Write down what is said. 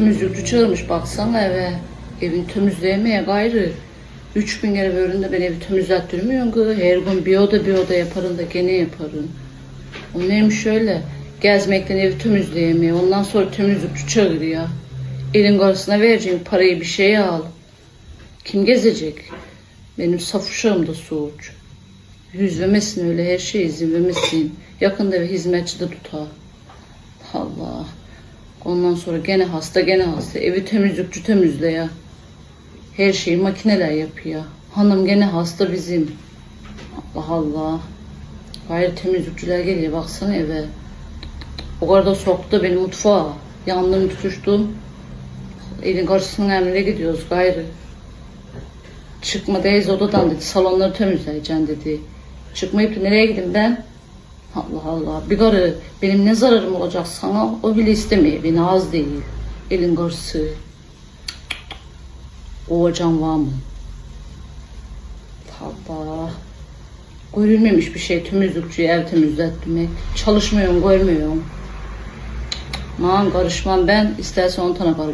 temizlikçi çağırmış baksana eve. Evin temizleyemeye gayrı. Üç bin kere bölümde ben evi temizlettirmiyorum ki. Her gün bir oda bir oda yaparım da gene yaparım. O neymiş şöyle. Gezmekten evi temizleyemiyor. Ondan sonra temizlikçi çağırıyor. Elin karşısına vereceğin parayı bir şeye al. Kim gezecek? Benim saf da soğuç. Yüz vermesin öyle her şey izin vermesin. Yakında bir hizmetçi de tutar. Allah. Ondan sonra gene hasta gene hasta. Evi temizlikçi temizle ya. Her şeyi makineler yapıyor. Hanım gene hasta bizim. Allah Allah. Gayrı temizlikçiler geliyor baksana eve. O kadar da soktu beni mutfağa. Yandım tutuştum. Elin karşısına emre gidiyoruz gayrı. Çıkma Deyz odadan dedi. Salonları temizleyeceksin dedi. Çıkmayıp da nereye gideyim ben? Allah Allah. Bir karı benim ne zararım olacak sana o bile istemiyor. Beni az değil. Elin karısı. Oğacan var mı? Allah. Görülmemiş bir şey temizlikçi ev temizletmek. Çalışmıyorum görmüyorum. Man karışmam ben istersen on tane karı.